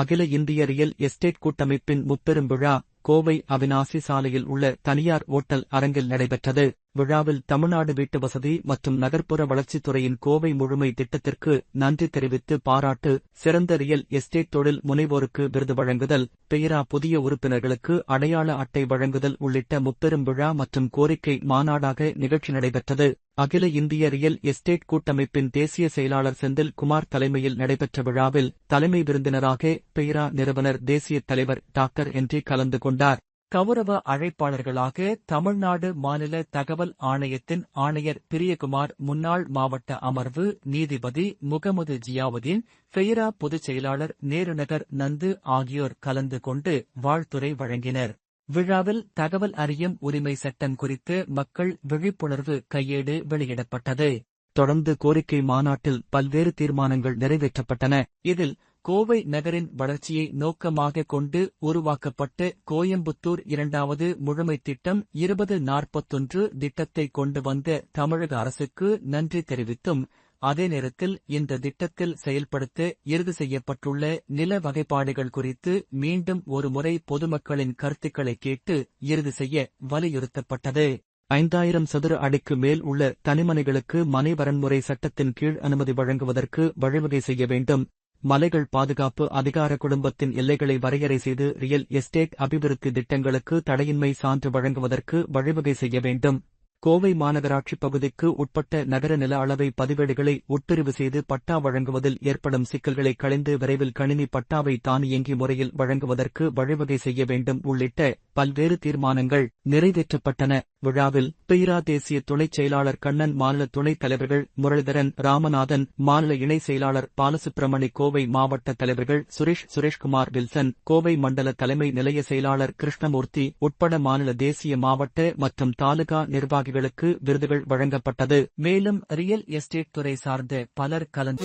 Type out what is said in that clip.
அகில இந்திய real estate கூட்டமைப்பின் முப்பெரும் விழா கோவை அவினாசி சாலையில் உள்ள தனியார் ஓட்டல் அரங்கில் நடைபெற்றது. விழாவில் தமிழ்நாடு வீட்டு வசதி மற்றும் நகர்ப்புற வளர்ச்சித்துறையின் கோவை முழுமை திட்டத்திற்கு நன்றி தெரிவித்து பாராட்டு சிறந்த ரியல் எஸ்டேட் தொழில் முனைவோருக்கு விருது வழங்குதல் பெயரா புதிய உறுப்பினர்களுக்கு அடையாள அட்டை வழங்குதல் உள்ளிட்ட முப்பெரும் விழா மற்றும் கோரிக்கை மாநாடாக நிகழ்ச்சி நடைபெற்றது. அகில இந்திய ரியல் எஸ்டேட் கூட்டமைப்பின் தேசிய செயலாளர் செந்தில் குமார் தலைமையில் நடைபெற்ற விழாவில் தலைமை விருந்தினராக பெயரா நிறுவனர் தேசிய தலைவர் டாக்டர் என்றி கலந்து கொண்டார். கௌரவ அழைப்பாளர்களாக தமிழ்நாடு மாநில தகவல் ஆணையத்தின் ஆணையர் பிரியகுமார் முன்னாள் மாவட்ட அமர்வு நீதிபதி முகமது ஜியாவுதீன் ஃபெயரா பொதுச் செயலாளர் நேருநகர் நந்து ஆகியோர் கலந்து கொண்டு வாழ்த்துரை வழங்கினர். விழாவில் தகவல் அறியும் உரிமை சட்டம் குறித்து மக்கள் விழிப்புணர்வு கையேடு வெளியிடப்பட்டது. தொடர்ந்து கோரிக்கை மாநாட்டில் பல்வேறு தீர்மானங்கள் நிறைவேற்றப்பட்டன. இதில் கோவை நகரின் வளர்ச்சியை நோக்கமாக கொண்டு உருவாக்கப்பட்ட கோயம்புத்தூர் இரண்டாவது முழுமை திட்டம் இருபது நாற்பத்தொன்று திட்டத்தை கொண்டு வந்த தமிழக அரசுக்கு நன்றி தெரிவித்தும் அதே நேரத்தில் இந்த திட்டத்தில் செயல்படுத்த இறுதி செய்யப்பட்டுள்ள நில வகைப்பாடுகள் குறித்து மீண்டும் ஒருமுறை பொதுமக்களின் கருத்துக்களை கேட்டு இறுதி செய்ய வலியுறுத்தப்பட்டது. ஐந்தாயிரம் சதுர அடிக்கு மேல் உள்ள தனிமனைகளுக்கு மனை வரன்முறை சட்டத்தின் கீழ் அனுமதி வழங்குவதற்கு வழிவகை செய்ய வேண்டும். மலைகள் பாதுகாப்பு அதிகார குடும்பத்தின் எல்லைகளை வரையறை செய்து ரியல் எஸ்டேட் அபிவிருத்தி திட்டங்களுக்கு தடையின்மை சான்று வழங்குவதற்கு வழிவகை செய்ய வேண்டும். கோவை மாநகராட்சி பகுதிக்கு உட்பட்ட நகர நில அளவை பதிவேடுகளை உட்பிரிவு செய்து பட்டா வழங்குவதில் ஏற்படும் சிக்கல்களை களைந்து விரைவில் கணினி பட்டாவை தானியங்கி முறையில் வழங்குவதற்கு வழிவகை செய்ய வேண்டும் உள்ளிட்ட பல்வேறு தீர்மானங்கள் நிறைவேற்றப்பட்டன. விழாவில் பெய்ரா தேசிய துணைச் செயலாளர் கண்ணன் மாநில துணைத் தலைவர்கள் முரளிதரன் ராமநாதன் மாநில இணை செயலாளர் பாலசுப்பிரமணி கோவை மாவட்ட தலைவர்கள் சுரேஷ் சுரேஷ்குமார் வில்சன் கோவை மண்டல தலைமை நிலைய செயலாளர் கிருஷ்ணமூர்த்தி உட்பட மாநில தேசிய மாவட்ட மற்றும் தாலுகா நிர்வாகிகளுக்கு விருதுகள் வழங்கப்பட்டது. மேலும் ரியல் எஸ்டேட் துறை சார்ந்த பலர் கலந்து